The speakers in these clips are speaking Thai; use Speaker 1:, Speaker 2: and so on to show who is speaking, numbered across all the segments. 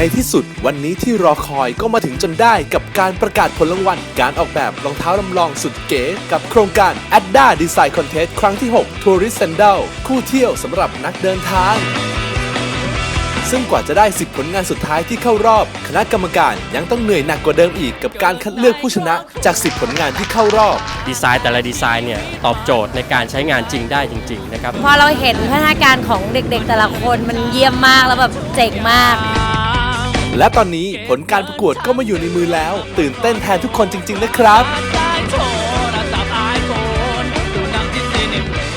Speaker 1: ในที่สุด วันนี้ที่รอคอยก็มาถึงจนได้กับการประกาศผลรางวัลการออกแบบรองเท้าลำลองสุดเก๋กับโครงการ Adda Design Contest ครั้งที่ 6 Tourist Sandal คู่เที่ยวสำหรับนักเดินทาง ซึ่งกว่าจะได้ 10 ผลงานสุดท้ายที่เข้ารอบ คณะกรรมการยังต้องเหนื่อยหนักกว่าเดิมอีกกับการคัดเลือกผู้ชนะจาก 10 ผลงานที่เข้ารอบ
Speaker 2: ดีไซน์แต่ละดีไซน์เนี่ยตอบโจทย์ในการใช้งานจริงได้จริง ๆ นะครับ
Speaker 3: พอเราเห็นพัฒนาการของเด็กๆแต่ละคนมันเยี่ยมมากแล้วแบบเจ๋งมาก
Speaker 1: และตอนนี้ผลการประกวดก็มาอยู่ในมือแล้ว ตื่นเต้นแทนทุกคนจริง ๆ นะครับ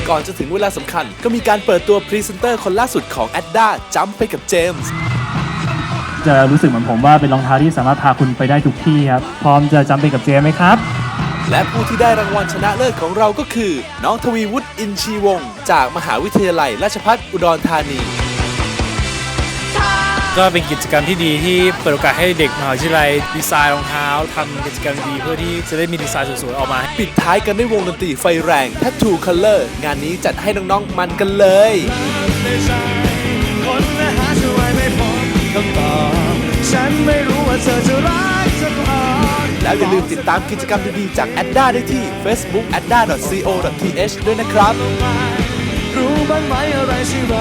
Speaker 1: ก่อนจะถึงเวลาสำคัญ ก็มีการเปิดตัวพรีเซนเตอร์คนล่าสุดของ a d d a จัมไปกับเจมส์
Speaker 4: จะรู้สึกเหมือนผมว่าเป็นรองเท้าที่สามารถพาคุณไปได้ทุกที่ครับ พร้อมจะจำไปกับเจมไหมครับ
Speaker 1: และผู้ที่ได้รางวัลชนะเลิศของเราก็คือ น้องทวีวุฒิอินชีวงศ์จากมหาวิทยาลัยราชภัฏอุดรธานี
Speaker 5: ก็เป็นกิจกรรมที่ดีที่เปิดโอกาสให้เด็กมหาวิทยาลัยดีไซน์รองเท้าทำกิจกรรมดีเพื่อที่จะได้มีดีไซน์สวยๆออกมา
Speaker 1: ปิดท้ายกันด้วยวงดนตรีไฟแรง Tattoo Color งานนี้จัดให้น้องๆมันกันเลยแล้วอย่าลืมติดตามกิจกรรมดีๆจาก a d d a ได้ที่ Facebook adda.co.th ด้วยนะครับ
Speaker 6: รู้บ้างไหมอะไรที่รอ